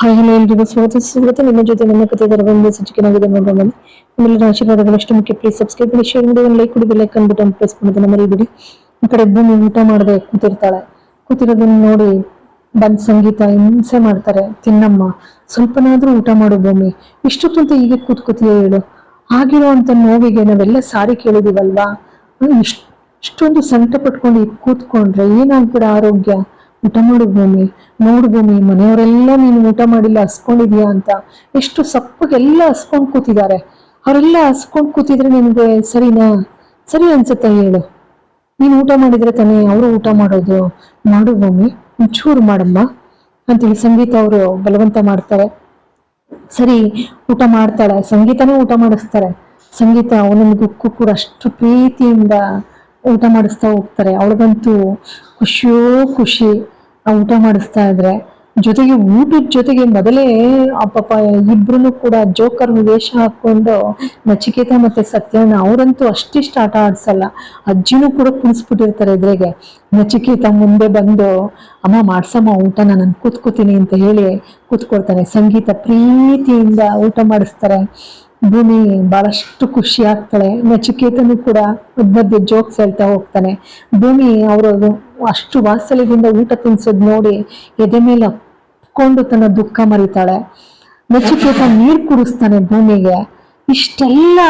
Hi ಎಲ್ರಿಗೂ ಸ್ವಾಗತ ಸ್ವಾಗತ ನಿಮ್ಮ ಜೊತೆ ನನ್ನ ಕಥೆ ದರ ಒಂದು ಸಚಿಕನಾಗಿದೆ ನೋಡೋಣ ನಿಮ್ಮೆಲ್ಲರ ಆಶೀರ್ವಾದಗಳು ಅಷ್ಟು ಮುಖ್ಯ. ಪ್ಲೀಸ್ ಸಬ್ಸ್ಕ್ರೈಬ್ ಮಾಡಿ ಶೇರ್ ಮಾಡಿ, ಒಂದು ಲೈಕ್ ಕೊಡಿ ಬೆಲ್ ಐಕನ್ ಬಟನ್ ಪ್ರೆಸ್ ಮಾಡೋದನ್ನ ಮರಿಬಿಡಿ. ಈ ಕಡೆ ಭೂಮಿ ಊಟ ಮಾಡದೆ ಕೂತಿರ್ತಾಳೆ. ಕೂತಿರೋದನ್ನ ನೋಡಿ ಬಂದ್ ಸಂಗೀತ ಹಿಂಸೆ ಮಾಡ್ತಾರೆ. ತಿನ್ನಮ್ಮ, ಸ್ವಲ್ಪನಾದ್ರೂ ಊಟ ಮಾಡು ಭೂಮಿ. ಇಷ್ಟೊತ್ತಂತ ಈಗ ಕೂತ್ಕೋತೀಯ ಹೇಳು? ಅಂತ ನೋವಿಗೆ ನಾವೆಲ್ಲ ಸಾರಿ ಕೇಳಿದೀವಲ್ವಾ? ಇಷ್ಟ, ಇಷ್ಟೊಂದು ಸಂಕಟ ಪಟ್ಕೊಂಡು ಕೂತ್ಕೊಂಡ್ರೆ ಏನಾಗ್ಬಿಡ ಆರೋಗ್ಯ? ಊಟ ಮಾಡು ಭೂಮಿ ನೋಡು ಭೂಮಿ ಮನೆಯವರೆಲ್ಲ ನೀನು ಊಟ ಮಾಡಿಲ್ಲ, ಹಸ್ಕೊಂಡಿದ್ಯಾ ಅಂತ. ಎಷ್ಟು ಸಪ್ಪಗೆಲ್ಲ ಹಸ್ಕೊಂಡು ಕೂತಿದ್ದಾರೆ. ಅವರೆಲ್ಲ ಹಸ್ಕೊಂಡು ಕೂತಿದ್ರೆ ನಿನ್ಗೆ ಸರಿನಾ? ಸರಿ ಅನ್ಸುತ್ತೆ ಹೇಳು. ನೀನು ಊಟ ಮಾಡಿದ್ರೆ ತಾನೇ ಅವರು ಊಟ ಮಾಡೋದು. ಮಾಡು ಭೂಮಿ ಒಂಚೂರು ಮಾಡಮ್ಮ ಅಂತೇಳಿ ಸಂಗೀತ ಅವರು ಬಲವಂತ ಮಾಡ್ತಾರೆ. ಸರಿ, ಊಟ ಮಾಡ್ತಾಳೆ. ಸಂಗೀತನೂ ಊಟ ಮಾಡಿಸ್ತಾರೆ. ಸಂಗೀತ ಅವನೊಂದು ಗುಕ್ಕು ಕೂಡ ಅಷ್ಟು ಪ್ರೀತಿಯಿಂದ ಊಟ ಮಾಡಿಸ್ತಾ ಹೋಗ್ತಾರೆ. ಅವಳಿಗಂತೂ ಖುಷಿಯೋ ಖುಷಿ. ಊಟ ಮಾಡಿಸ್ತಾ ಇದ್ರೆ ಜೊತೆಗೆ ಊಟದ ಜೊತೆಗೆ ಮೊದಲೇ ಪಾಪ ಇಬ್ರು ಕೂಡ ಜೋಕರ್ ವೇಷ ಹಾಕೊಂಡು ನಚಿಕೇತ ಮತ್ತೆ ಸತ್ಯನ ಅವರಂತೂ ಅಷ್ಟಿಷ್ಟು ಆಟ ಆಡ್ಸಲ್ಲ. ಅಜ್ಜಿನೂ ಕೂಡ ಕುಣಿಸ್ಬಿಟ್ಟಿರ್ತಾರೆ ಎದುರಿಗೆ. ನಚಿಕೇತ ಮುಂದೆ ಬಂದು, ಅಮ್ಮ ಮಾಡ್ಸಮ್ಮ ಊಟನ, ನಾನು ಕೂತ್ಕೋತೀನಿ ಅಂತ ಹೇಳಿ ಕೂತ್ಕೊಳ್ತಾನೆ. ಸಂಗೀತ ಪ್ರೀತಿಯಿಂದ ಊಟ ಮಾಡಿಸ್ತಾರೆ. ಭೂಮಿ ಬಹಳಷ್ಟು ಖುಷಿ ಆಗ್ತಾಳೆ. ನಚಿಕೇತನು ಕೂಡ ಮಧ್ಯ ಜೋಕ್ಸ್ ಹೇಳ್ತಾ ಹೋಗ್ತಾನೆ. ಭೂಮಿ ಅವರು ಅಷ್ಟು ವಾತ್ಸಲ್ಯದಿಂದ ಊಟ ತಿನ್ಸೋದ್ ನೋಡಿ ಎದೆ ಮೇಲೆ ಅಪ್ಕೊಂಡು ತನ್ನ ದುಃಖ ಮರಿತಾಳೆ. ನಚಿಕೇತ ನೀರ್ ಕುಡಿಸ್ತಾನೆ ಭೂಮಿಗೆ. ಇಷ್ಟೆಲ್ಲ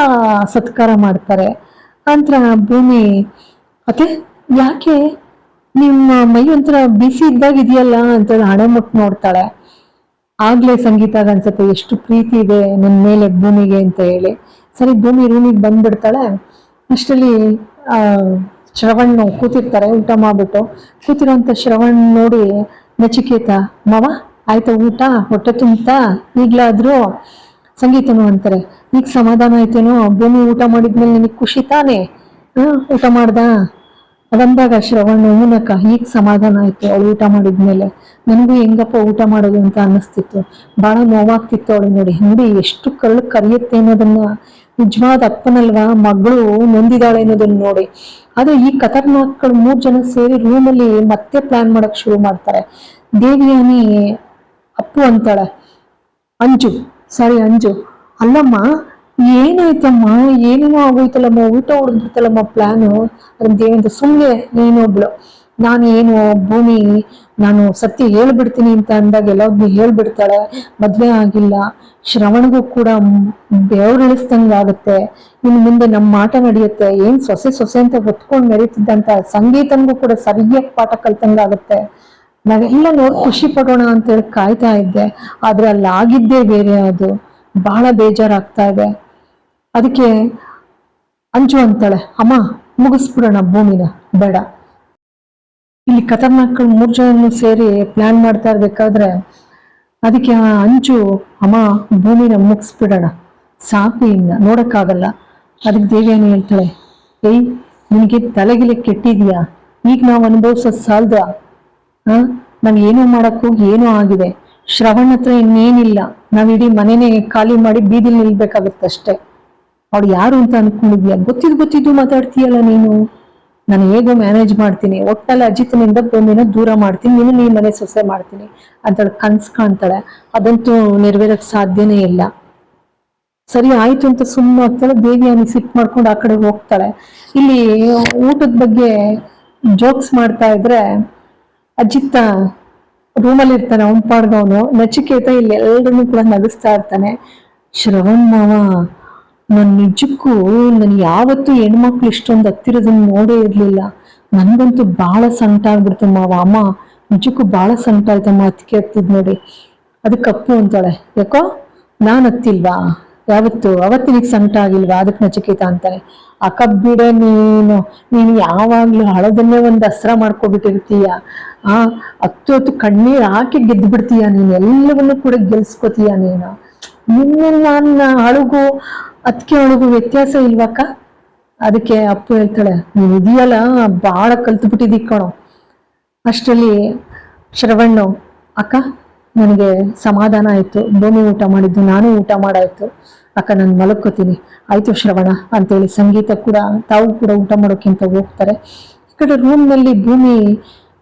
ಸತ್ಕಾರ ಮಾಡ್ತಾರೆ. ಅಂತ ಭೂಮಿ, ಅತ್ತೆ, ಯಾಕೆ? ನಿಮ್ಮ ಮೈ ಒಂಥರ ಬಿಸಿ ಇದ್ದಾಗ ಇದೆಯಲ್ಲ ಅಂತ ಹಣೆ ಮುಟ್ಟು ನೋಡ್ತಾಳೆ. ಆಗ್ಲೇ ಸಂಗೀತ ಅನ್ಸತ್ತೆ, ಎಷ್ಟು ಪ್ರೀತಿ ಇದೆ ನನ್ನ ಮೇಲೆ ಭೂಮಿಗೆ ಅಂತ ಹೇಳಿ. ಸರಿ, ಭೂಮಿ ರೂಮಿಗೆ ಬಂದ್ಬಿಡ್ತಾಳೆ. ಅಷ್ಟರಲ್ಲಿ, ಆ ಶ್ರವಣ್ ಕೂತಿರ್ತಾರೆ, ಊಟ ಮಾಡ್ಬಿಟ್ಟು. ಕೂತಿರೋಂಥ ಶ್ರವಣ್ ನೋಡಿ, ನಚಿಕೇತ, ಮಾವ, ಆಯ್ತಾ ಊಟ? ಹೊಟ್ಟೆ ತುಂಬ್ತಾ? ಈಗ್ಲಾದ್ರೂ? ಸಂಗೀತನು ಅಂತಾರೆ ಈಗ ಸಮಾಧಾನ ಆಯ್ತೇನೋ? ಭೂಮಿ ಊಟ ಮಾಡಿದ್ಮೇಲೆ ನಿನಗೆ ಖುಷಿ ತಾನೇ? ಊಟ ಮಾಡ್ದ. ಅದಂದಾಗ ಶ್ರವಣ ಹೂನಕ್ಕ ಈಗ ಸಮಾಧಾನ ಆಯ್ತು. ಅವಳು ಊಟ ಮಾಡಿದ್ಮೇಲೆ ನನಗೂ ಹೆಂಗಪ್ಪ ಊಟ ಮಾಡೋದು ಅಂತ ಅನ್ನಿಸ್ತಿತ್ತು. ಬಹಳ ನೋವಾಗ್ತಿತ್ತು ಅವಳು ನೋಡಿ. ನೋಡಿ, ಎಷ್ಟು ಕಳ್ಳು ಕರಿಯುತ್ತೆ ಅನ್ನೋದನ್ನ ನಿಜವಾದ ಅಪ್ಪನಲ್ವಾ, ಮಗಳು ನೊಂದಿದಾಳೆ ಅನ್ನೋದನ್ನ ನೋಡಿ. ಆದ್ರೆ ಈ ಖತರ್ನಾಕ್ಗಳು ಮೂರ್ ಜನ ಸೇರಿ ರೂಮಲ್ಲಿ ಮತ್ತೆ ಪ್ಲಾನ್ ಮಾಡಕ್ ಶುರು ಮಾಡ್ತಾರೆ. ದೇವಿಯಾನಿ ಅಪ್ಪು ಅಂತಾಳೆ. ಅಂಜು ಸಾರಿ ಅಂಜು. ಅಲ್ಲಮ್ಮ ಏನಾಯ್ತಮ್ಮ? ಏನೇನೋ ಆಗೋಯ್ತಲ್ಲಮ್ಮ? ಊಟ ಹೊಡೆದ್ಬಿಡ್ತಲ್ಲಮ್ಮ ಪ್ಲಾನು ಅದಂತೇನಂತ ಸುಮ್ಮನೆ ನೀನೊಬ್ಳು ನಾನು ಏನು ಭೂಮಿ, ನಾನು ಸತ್ಯ ಹೇಳ್ಬಿಡ್ತೀನಿ ಅಂತ ಅಂದಾಗ ಎಲ್ಲದನ್ನೂ ಹೇಳ್ಬಿಡ್ತಾಳೆ. ಮದ್ವೆ ಆಗಿಲ್ಲ. ಶ್ರವಣಗೂ ಕೂಡ ಬೆವರಿಳಿಸ್ದಂಗೆ ಆಗುತ್ತೆ. ಇನ್ನು ಮುಂದೆ ನಮ್ಮ ಮಾಟ ನಡೆಯುತ್ತೆ. ಏನು ಸೊಸೆ ಸೊಸೆ ಅಂತ ಹೊತ್ಕೊಂಡು ಮೆರೀತಿದ್ದಂತ ಸಂಗೀತನ್ಗೂ ಕೂಡ ಸರಿಯಾಗಿ ಪಾಠ ಕಲ್ತಂಗ ಆಗುತ್ತೆ. ನಾವೆಲ್ಲ ನೋಡಿ ಖುಷಿ ಪಡೋಣ ಅಂತೇಳಿ ಕಾಯ್ತಾ ಇದ್ದೆ. ಆದ್ರೆ ಅಲ್ಲಿ ಆಗಿದ್ದೇ ಬೇರೆ ಅದು. ಬಹಳ ಬೇಜಾರಾಗ್ತಾ ಇದೆ. ಅದಕ್ಕೆ ಅಂಜು ಅಂತಾಳೆ, ಅಮ್ಮ, ಮುಗಿಸ್ಬಿಡೋಣ, ಭೂಮಿನ, ಬೇಡ. ಇಲ್ಲಿ ಖತರ್ನಾಕ್ಗಳು ಮೂರು ಜನ ಸೇರಿ ಪ್ಲಾನ್ ಮಾಡ್ತಾ ಇರ್ಬೇಕಾದ್ರೆ ಅದಕ್ಕೆ ಅಂಜು, ಅಮ್ಮ, ಭೂಮಿನ ಮುಗಿಸ್ಬಿಡೋಣ, ಸಾಕು ಇನ್ನ, ನೋಡಕ್ಕಾಗಲ್ಲ. ಅದಕ್ಕೆ ದೇವಿಯನ್ನು ಹೇಳ್ತಾಳೆ ಏಯ್, ನಿನಗೆ ತಲೆಗಿಲೆ ಕೆಟ್ಟಿದ್ಯಾ? ಈಗ ನಾವು ಅನುಭವಿಸೋದು ಸಾಲ್ದ ನಾನು ಏನೂ ಹೋಗಿ ಏನೋ ಆಗಿದೆ. ಶ್ರವಣ ಹತ್ರ ಇನ್ನೇನಿಲ್ಲ. ನಾವು ಇಡೀ ಮನೆನೇ ಖಾಲಿ ಮಾಡಿ ಬೀದಿಲಿ ನಿಲ್ಬೇಕಾಗತ್ತಷ್ಟೇ. ಅವಳು ಯಾರು ಅಂತ ಅನ್ಕೊಂಡಿದ್ಯಾ? ಗೊತ್ತಿದ್ ಗೊತ್ತಿದ್ದು ಮಾತಾಡ್ತೀಯಲ್ಲ ನೀನು? ನಾನು ಹೇಗೋ ಮ್ಯಾನೇಜ್ ಮಾಡ್ತೀನಿ. ಒಟ್ಟಲ್ಲಿ ಅಜಿತ್ನಿಂದ ಭೂಮಿನ ದೂರ ಮಾಡ್ತೀನಿ. ನೀನು ನೀ ಮನೆ ಸೊಸೆ ಮಾಡ್ತೀನಿ. ಅಂತೇಳಿ ಕನ್ಸ್ ಕಾಣ್ತಾಳೆ. ಅದಂತೂ ನೆರವೇರಕ್ ಸಾಧ್ಯನೇ ಇಲ್ಲ. ಸರಿ, ಆಯ್ತು ಅಂತ ಸುಮ್ಮನೆ ಆಗ್ತಾಳೆ ದೇವಿಯಾನಿ ಸಿಟ್ ಮಾಡ್ಕೊಂಡು ಆ ಕಡೆ ಹೋಗ್ತಾಳೆ. ಇಲ್ಲಿ ಊಟದ ಬಗ್ಗೆ ಜೋಕ್ಸ್ ಮಾಡ್ತಾ ಇದ್ರೆ ಅಜಿತ್ತ ರೂಮಲ್ಲಿ ಇರ್ತಾನೆ, ಅವನ್ ಪಾಡ್ದವನು. ನಚಿಕೇತ ಇಲ್ಲಿ ಎಲ್ಲರನ್ನೂ ಕೂಡ ನಗಿಸ್ತಾ ಇರ್ತಾನೆ. ಶ್ರವಣ್ ಮಾವ. ನನ್ ನಿಜಕ್ಕೂ ನನ್ ಯಾವತ್ತೂ ಹೆಣ್ಮಕ್ಳು ಇಷ್ಟೊಂದು ಹತ್ತಿರದನ್ನ ನೋಡೇ ಇರ್ಲಿಲ್ಲ. ನನ್ಗಂತೂ ಬಹಳ ಸಂಕಟ ಆಗ್ಬಿಡ್ತು ಮಾವ, ಅಮ್ಮ. ನಿಜಕ್ಕೂ ಬಹಳ ಸಂಟ ಆಯ್ತಮ್ಮ ಅದಕ್ಕೆ ಹತ್ತಿದ್ ನೋಡಿ. ಅದು ಕಪ್ಪು ಅಂತಾಳೆ. ಯಾಕೋ? ನಾನ್ ಹತ್ತಿಲ್ವಾ? ಯಾವತ್ತು? ಅವತ್ತಿನಿಗೆ ಸಂಕಟ ಆಗಿಲ್ವಾ? ಅದಕ್ಕೆ ನಚಿಕೇತ ಅಂತಾನೆ ಆ ಬಿಡ ನೀನು. ನೀನು ಯಾವಾಗ್ಲೂ ಹಳದನ್ನೇ ಒಂದು ಹಸ್ರ ಮಾಡ್ಕೊಬಿಟ್ಟಿರ್ತೀಯ. ಆ ಹತ್ತು ಹತ್ತು ಕಣ್ಣೀರ್ ಹಾಕಿ ಗೆದ್ದು ಬಿಡ್ತೀಯ ನೀನು. ಎಲ್ಲವನ್ನೂ ಕೂಡ ಗೆಲ್ಸ್ಕೊತೀಯ ನೀನು. ನಿನ್ನ ನನ್ನ ಅಳುಗು ಅದಕ್ಕೆ ಅವಳಿಗೂ ವ್ಯತ್ಯಾಸ ಇಲ್ವಕ್ಕ? ಅದಕ್ಕೆ ಅಪ್ಪು ಹೇಳ್ತಾಳೆ ನೀನು ಇದೆಯಲ್ಲ ಭಾಳ ಕಲ್ತು ಬಿಟ್ಟಿದ್ದೀ ಕಣೋ. ಅಷ್ಟರಲ್ಲಿ ಶ್ರವಣ್ಣು, ಅಕ್ಕ, ನನಗೆ ಸಮಾಧಾನ ಆಯಿತು ಭೂಮಿ ಊಟ ಮಾಡಿದ್ದು, ನಾನು ಊಟ ಮಾಡಾಯಿತು. ಅಕ್ಕ, ನಾನು ಮಲಕ್ಕೋತೀನಿ ಆಯಿತು ಶ್ರವಣ, ಅಂತೇಳಿ ಸಂಗೀತ ಕೂಡ, ತಾವು ಕೂಡ ಊಟ ಮಾಡೋಕ್ಕಿಂತ ಹೋಗ್ತಾರೆ. ಈ ಕಡೆ ರೂಮ್ನಲ್ಲಿ ಭೂಮಿ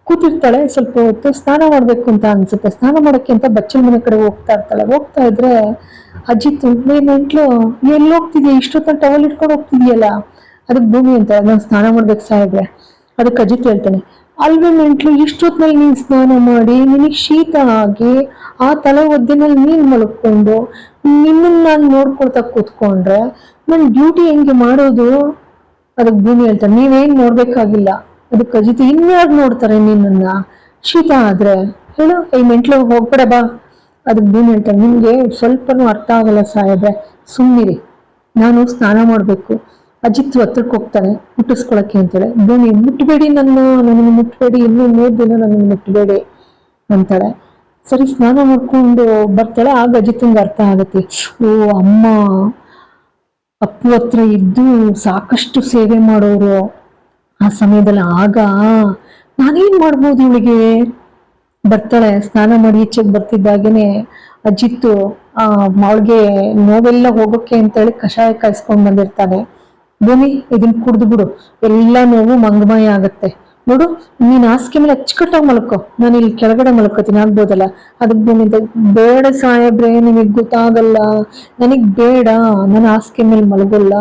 ಕೂತಿರ್ತಾಳೆ, ಸ್ವಲ್ಪ ಹೊತ್ತು ಸ್ನಾನ ಮಾಡಬೇಕು ಅಂತ ಅನ್ಸುತ್ತೆ. ಸ್ನಾನ ಮಾಡಕ್ಕೆ ಅಂತ ಬಚ್ಚಲ ಮನೆ ಕಡೆ ಹೋಗ್ತಾ ಇರ್ತಾಳೆ. ಹೋಗ್ತಾ ಇದ್ರೆ ಅಜಿತ್ ಲೇ ಮೆಂಟ್ಲು, ಎಲ್ಲಿ ಹೋಗ್ತಿದ್ಯಾ? ಇಷ್ಟೊತ್ತ ಟವಲ್ ಇಟ್ಕೊಂಡು ಹೋಗ್ತಿದ್ಯಲ್ಲ? ಅದಕ್ಕೆ ಭೂಮಿ ಅಂತ ನಾನು ಸ್ನಾನ ಮಾಡ್ಬೇಕು ಸಾಹೇಬ್ರೆ. ಅದಕ್ಕೆ ಅಜಿತ್ ಹೇಳ್ತಾನೆ ಅಲ್ವೇ ಮೆಂಟ್ಲು ಇಷ್ಟೊತ್ತಿನಲ್ಲಿ ನೀನು ಸ್ನಾನ ಮಾಡಿ, ನಿನಗೆ ಶೀತ ಆಗಿ, ಆ ತಲೆ ಒದ್ದಿನಲ್ಲಿ ನೀನು ಮಲ್ಕೊಂಡು ನಿನ್ನನ್ನು ನಾನು ನೋಡ್ಕೊಳ್ತಾ ಕೂತ್ಕೊಂಡ್ರೆ ನನ್ನ ಡ್ಯೂಟಿ ಹೆಂಗೆ ಮಾಡೋದು? ಅದಕ್ಕೆ ಭೂಮಿ ಹೇಳ್ತಾನೆ, ನೀವೇನು ನೋಡ್ಬೇಕಾಗಿಲ್ಲ. ಅದಕ್ಕೆ ಅಜಿತ್ ಇನ್ಯಾರು ನೋಡ್ತಾರೆ ನಿನ್ನನ್ನ? ಶೀತ ಆದ್ರೆ? ಹೇಳು ಈ ಮೆಂಟ್ಲು, ಹೋಗ್ಬೇಡ, ಬಾ. ಅದಕ್ಕೆ ಭೂಮಿ ಹೇಳ್ತಾರೆ ನಿಮಗೆ ಸ್ವಲ್ಪನೂ ಅರ್ಥ ಆಗಲ್ಲ ಸಾಹೇಬ್ರೆ. ಸುಮ್ಮನಿರಿ ನಾನು ಸ್ನಾನ ಮಾಡಬೇಕು. ಅಜಿತ್ ಹತ್ರಕ್ಕೆ ಹೋಗ್ತಾನೆ, ಮುಟ್ಟಿಸ್ಕೊಳಕ್ಕೆ ಅಂತಾಳೆ. ಭೂಮಿ ಮುಟ್ಬೇಡಿ ನನ್ನ ನನಗೆ ಮುಟ್ಬೇಡಿ. ಇನ್ನೂ ಮೂರು ದಿನ ನನಗೆ ಮುಟ್ಬೇಡಿ ಅಂತಾಳೆ. ಸರಿ, ಸ್ನಾನ ಮಾಡ್ಕೊಂಡು ಬರ್ತಾಳೆ. ಆಗ ಅಜಿತ್ಗೆ ಅರ್ಥ ಆಗುತ್ತೆ. ಓ, ಅಮ್ಮ, ಅಪ್ಪು ಹತ್ರ ಇದ್ದು ಸಾಕಷ್ಟು ಸೇವೆ ಮಾಡೋರು. ಆ ಸಮಯದಲ್ಲಿ ಆಗ ನಾನೇನ್ ಮಾಡ್ಬೋದು ಇವಳಿಗೆ? ಬರ್ತಾಳೆ, ಸ್ನಾನ ಮಾಡಿ ಈಚೆಗೆ ಬರ್ತಿದ್ದಾಗೇನೆ ಅಜ್ಜಿತ್ತು ಆ ಅವಳಿಗೆ ನೋವೆಲ್ಲ ಹೋಗೋಕೆ ಅಂತೇಳಿ ಕಷಾಯ ಕಾಯಿಸ್ಕೊಂಡ್ ಬಂದಿರ್ತಾನೆ ಭೂಮಿ ಇದನ್ನ ಕುಡ್ದು ಬಿಡು. ಎಲ್ಲ ನೋವು ಮಂಗಮಯ ಆಗತ್ತೆ. ನೋಡು, ನೀನ್ ಹಾಸಿಗೆ ಮೇಲೆ ಅಚ್ಚುಕಟ್ಟಾಗಿ ಮಲ್ಕೋ. ನಾನು ಇಲ್ಲಿ ಕೆಳಗಡೆ ಮಲ್ಕೋತೀನಿ, ಆಗ್ಬೋದಲ್ಲ? ಅದಕ್ಕೆ ಭೂಮಿ ಬೇಡ ಸಾಹೇಬ್ರೆ ನಿಮಗೆ ಗೊತ್ತಾಗಲ್ಲ. ನನಗೆ ಬೇಡ, ನಾನು ಹಾಸಿಗೆ ಮೇಲೆ ಮಲಗೋಲ್ಲ.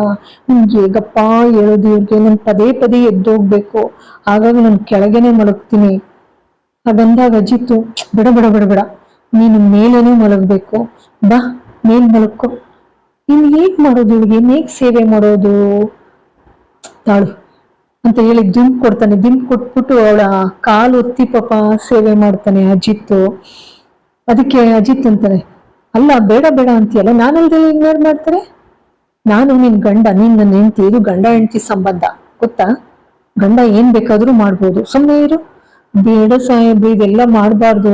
ನಿಮ್ಗೆ ಹೇಗಪ್ಪ ಹೇಳೋದು ಇವ್ರಿಗೆ? ನನ್ ಪದೇ ಪದೇ ಎದ್ದೋಗ್ಬೇಕು. ಹಾಗಾಗಿ ನಾನು ಕೆಳಗೇನೆ ಮಲಗ್ತೀನಿ. ಹಾಗಂದಾಗ ಅಜಿತ್ತು ಬಿಡ ಬಿಡ ಬಿಡ ಬಿಡ. ನೀನು ಮೇಲೇನೆ ಮಲಗಬೇಕು. ಬಾ, ಮೇಲ್ ಮಲಕ್ಕೋ ನೀನು ಹೇಗ್ ಮಾಡೋದು ಇವ್ರಿಗೆ? ಹೇಗ್ ಸೇವೆ ಮಾಡೋದು? ತಾಳು. ಅಂತ ಹೇಳಿ ದಿಂಪ್ ಕೊಡ್ತಾನೆ. ದಿಂಪ್ ಕೊಟ್ಬಿಟ್ಟು ಅವಳ ಕಾಲು ಒತ್ತಿ ಪಾಪ ಸೇವೆ ಮಾಡ್ತಾನೆ ಅಜಿತ್ ಅದಕ್ಕೆ ಅಜಿತ್ ಅಂತಾನೆ ಅಲ್ಲ, ಬೇಡ ಬೇಡ ಅಂತೀಯಲ್ಲ, ನಾನಲ್ದೆ ಇಗ್ನೋರ್ ಮಾಡ್ತಾರೆ? ನಾನು ನಿನ್ ಗಂಡ, ನೀನ್ ನನ್ನ ಹೆಂಡತಿ, ಇದು ಗಂಡ ಹೆಂಡತಿ ಸಂಬಂಧ, ಗೊತ್ತಾ? ಗಂಡ ಏನ್ ಬೇಕಾದ್ರೂ ಮಾಡ್ಬೋದು. ಸುಮ್ಮನೆ ಇರು. ಬೇಡ ಸಾಹೇಬ್ರು ಇದೆಲ್ಲ ಮಾಡಬಾರ್ದು.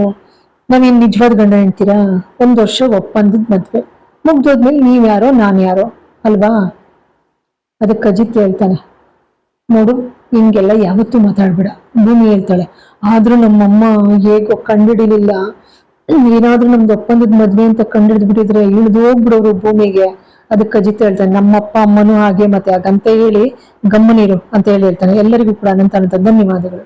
ನಾವೇನ್ ನಿಜವಾದ ಗಂಡ ಹೆಂಡ್ತೀರಾ? ಒಂದ್ ವರ್ಷ ಒಪ್ಪಂದದ ಮದ್ವೆ. ಮುಗ್ದೋದ್ಮೇಲೆ ನೀವ್ ಯಾರೋ ನಾನ್ ಯಾರೋ ಅಲ್ವಾ? ಅದಕ್ಕೆ ಅಜಿತ್ ಹೇಳ್ತಾನೆ ನೋಡು, ಹಿಂಗೆಲ್ಲ ಯಾವತ್ತೂ ಮಾತಾಡ್ಬೇಡ. ಭೂಮಿ ಹೇಳ್ತಾಳೆ, ಆದ್ರೂ ನಮ್ಮಮ್ಮ ಹೇಗೋ ಕಂಡಿಡಿಲಿಲ್ಲ. ಏನಾದ್ರೂ ನಮ್ದು ಒಪ್ಪಂದದ ಮದ್ವೆ ಅಂತ ಕಂಡಿಡಿದ್ ಬಿಟ್ಟಿದ್ರೆ ಇಳಿದು ಹೋಗ್ಬಿಡೋರು ಭೂಮಿಗೆ. ಅದಕ್ಕೆ ಅಜಿತ್ ಹೇಳ್ತಾನೆ, ನಮ್ಮಪ್ಪ, ಅಮ್ಮನೂ ಹಾಗೆ, ಮತ್ತೆ ಹಾಗಂತ ಹೇಳಿ ಗಮ್ಮನಿರು ಅಂತ ಹೇಳಿ ಹೇಳ್ತಾನೆ. ಎಲ್ಲರಿಗೂ ಕೂಡ ಅನಂತ ಅನಂತ ಧನ್ಯವಾದಗಳು.